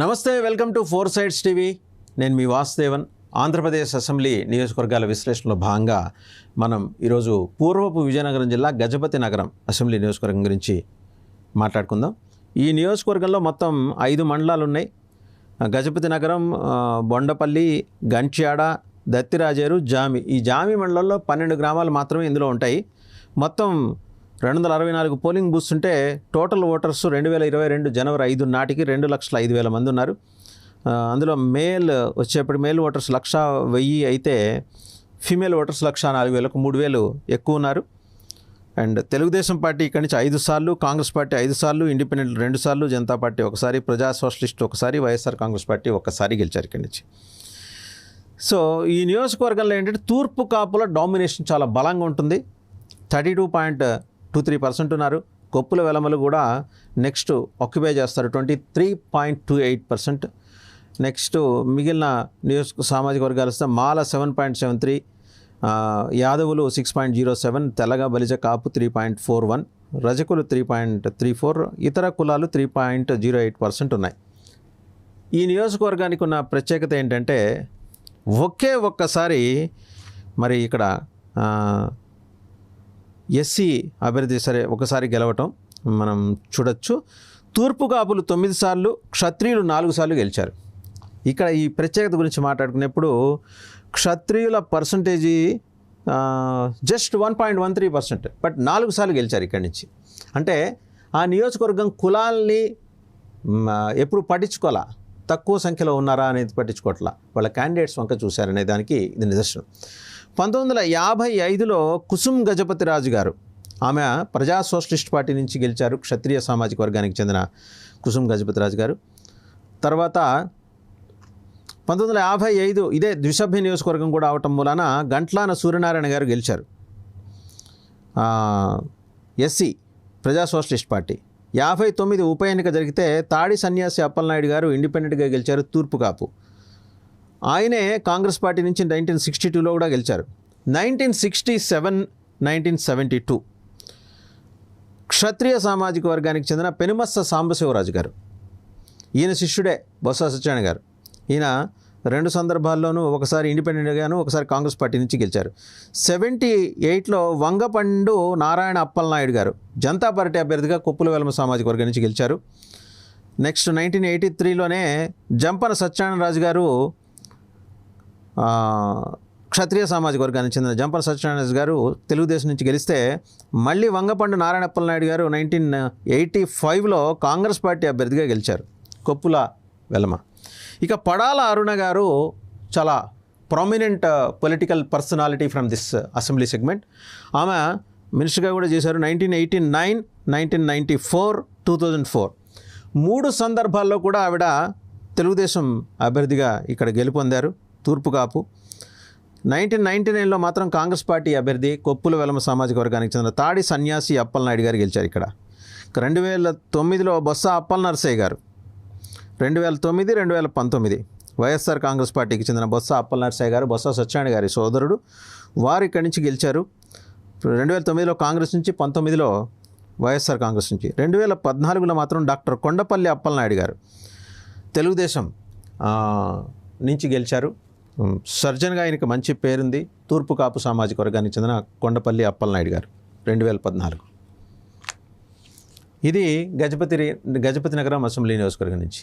Namaste welcome to four sides TV. నేను మీ Vasudevan. Andhra Pradesh assembly నియోజకవర్గాల విశ్లేషణలో భాగంగా మనం ఈరోజు పూర్వపు విజయనగరం జిల్లా గజపతి నగరం అసెంబ్లీ నియోజకవర్గం గురించి మాట్లాడుకుందాం. ఈ నియోజకవర్గంలో మొత్తం ఐదు మండలాలు ఉన్నాయి గజపతి నగరం బొండపల్లి గంట్యాడ దత్తిరాజేరు జామి. ఈ జామి మండలంలో పన్నెండు గ్రామాలు మాత్రమే ఇందులో ఉంటాయి. మొత్తం రెండు వందల అరవై నాలుగు పోలింగ్ బూత్స్ ఉంటే టోటల్ ఓటర్స్ రెండు వేల ఇరవై రెండు జనవరి ఐదు నాటికి రెండు లక్షల ఐదు వేల మంది ఉన్నారు. అందులో మేల్ వచ్చేప్పటి మేల్ ఓటర్స్ లక్ష వెయ్యి అయితే ఫీమేల్ ఓటర్స్ లక్ష నాలుగు వేలకు మూడు వేలు ఎక్కువ ఉన్నారు. అండ్ తెలుగుదేశం పార్టీ ఇక్కడి నుంచి ఐదు సార్లు కాంగ్రెస్ పార్టీ ఐదు సార్లు ఇండిపెండెంట్ రెండు సార్లు జనతా పార్టీ ఒకసారి ప్రజా సోషలిస్ట్ ఒకసారి వైఎస్ఆర్ కాంగ్రెస్ పార్టీ ఒకసారి గెలిచారు ఇక్కడి నుంచి. సో ఈ నియోజకవర్గంలో ఏంటంటే తూర్పు కాపుల డామినేషన్ చాలా బలంగా ఉంటుంది. Thirty two point two three percent ఉన్నారు. కొప్పుల వెలమలు కూడా నెక్స్ట్ ఆక్యుపై చేస్తారు. Twenty three point two eight percent. Next మిగిలిన నియోజక సామాజిక వర్గాలు వస్తే Mala seven point seven three యాదవులు six point zero seven Telaga Balija Kapu three point four one రజకులు three point three four ఇతర కులాలు three point zero eight percent ఉన్నాయి. ఈ నియోజకవర్గానికి ఉన్న ప్రత్యేకత ఏంటంటే ఒకే ఒక్కసారి మరి ఇక్కడ ఎస్సీ అభ్యర్థి సరే ఒకసారి గెలవటం మనం చూడొచ్చు. తూర్పు కాపులు తొమ్మిది సార్లు క్షత్రియులు నాలుగు సార్లు గెలిచారు. ఇక్కడ ఈ ప్రత్యేకత గురించి మాట్లాడుకునేప్పుడు క్షత్రియుల percentage just one point one three percent but నాలుగు సార్లు గెలిచారు ఇక్కడి నుంచి. అంటే ఆ నియోజకవర్గం కులాల్ని ఎప్పుడు పట్టించుకోవాలా తక్కువ సంఖ్యలో ఉన్నారా అనేది పట్టించుకోవట్లా వాళ్ళ క్యాండిడేట్స్ వంక చూశారనే దానికి ఇది నిదర్శనం. పంతొమ్మిది వందల యాభై ఐదులో కుసుమ్ గజపతి రాజు గారు ఆమె ప్రజా సోషలిస్ట్ పార్టీ నుంచి గెలిచారు క్షత్రియ సామాజిక వర్గానికి చెందిన కుసుమ్ గజపతి రాజు గారు. తర్వాత పంతొమ్మిది వందల యాభై ఐదు ఇదే ద్విసభ్య నియోజకవర్గం కూడా అవటం మూలాన గంట్లాన సూర్యనారాయణ గారు గెలిచారు. ఎస్సీ ప్రజా సోషలిస్ట్ పార్టీ. యాభై తొమ్మిది ఉప ఎన్నిక జరిగితే తాడి సన్యాసి అప్పలనాయుడు గారు ఇండిపెండెంట్గా గెలిచారు తూర్పు కాపు. ఆయనే కాంగ్రెస్ పార్టీ నుంచి నైన్టీన్ సిక్స్టీ టూలో కూడా గెలిచారు. Nineteen sixty seven nineteen seventy two. క్షత్రియ సామాజిక వర్గానికి చెందిన పెనుమస్స సాంబశివరాజు గారు. ఈయన శిష్యుడే బొత్స సత్యనారాయణ గారు. ఈయన రెండు సందర్భాల్లోనూ ఒకసారి ఇండిపెండెంట్గాను ఒకసారి కాంగ్రెస్ పార్టీ నుంచి గెలిచారు. సెవెంటీ ఎయిట్లో వంగపండు నారాయణ అప్పలనాయుడు గారు జనతా పార్టీ అభ్యర్థిగా కొప్పుల వెలమ సామాజిక వర్గం నుంచి గెలిచారు. నెక్స్ట్ నైన్టీన్ ఎయిటీ త్రీలోనే జంపన సత్యనారాయణరాజు గారు క్షత్రియ సామాజిక వర్గానికి చెందిన జంపల సత్యనారాయణ గారు తెలుగుదేశం నుంచి గెలిస్తే మళ్ళీ వంగపండు నారాయణప్పల నాయుడు గారు నైన్టీన్ ఎయిటీ ఫైవ్లో కాంగ్రెస్ పార్టీ అభ్యర్థిగా గెలిచారు. కొప్పుల వెలమ. ఇక పడాల అరుణ గారు చాలా prominent political personality from this assembly segment ఆమె మినిస్టర్గా కూడా చేశారు nineteen eighty nine nineteen ninety four two thousand four. మూడు సందర్భాల్లో కూడా ఆవిడ తెలుగుదేశం అభ్యర్థిగా ఇక్కడ గెలుపొందారు. తూర్పుకాపు నైన్టీన్ నైన్టీ నైన్లో మాత్రం కాంగ్రెస్ పార్టీ అభ్యర్థి కొప్పుల వెలమ సామాజిక వర్గానికి చెందిన తాడి సన్యాసి అప్పలనాయుడు గారు గెలిచారు ఇక్కడ. రెండు వేల తొమ్మిదిలో బొత్స అప్పల్ నరసయ్య గారు. రెండు వేల తొమ్మిది రెండు వేల పంతొమ్మిది వైఎస్ఆర్ కాంగ్రెస్ పార్టీకి చెందిన బొత్స అప్పల్ నరసయ్య గారు బొత్స సత్యనారాయణ గారి సోదరుడు. వారు ఇక్కడి నుంచి గెలిచారు. రెండు వేల తొమ్మిదిలో కాంగ్రెస్ నుంచి పంతొమ్మిదిలో వైఎస్ఆర్ కాంగ్రెస్ నుంచి. రెండు వేల పద్నాలుగులో మాత్రం డాక్టర్ కొండపల్లి అప్పలనాయుడు గారు. తెలుగుదేశం నుంచి గెలిచారు. సర్జన్గా ఆయనకి మంచి పేరుంది. తూర్పు కాపు సామాజిక వర్గానికి చెందిన కొండపల్లి అప్పలనాయుడు గారు రెండు వేల పద్నాలుగు. ఇది గజపతి గజపతి నగరం అసెంబ్లీ నియోజకవర్గం నుంచి.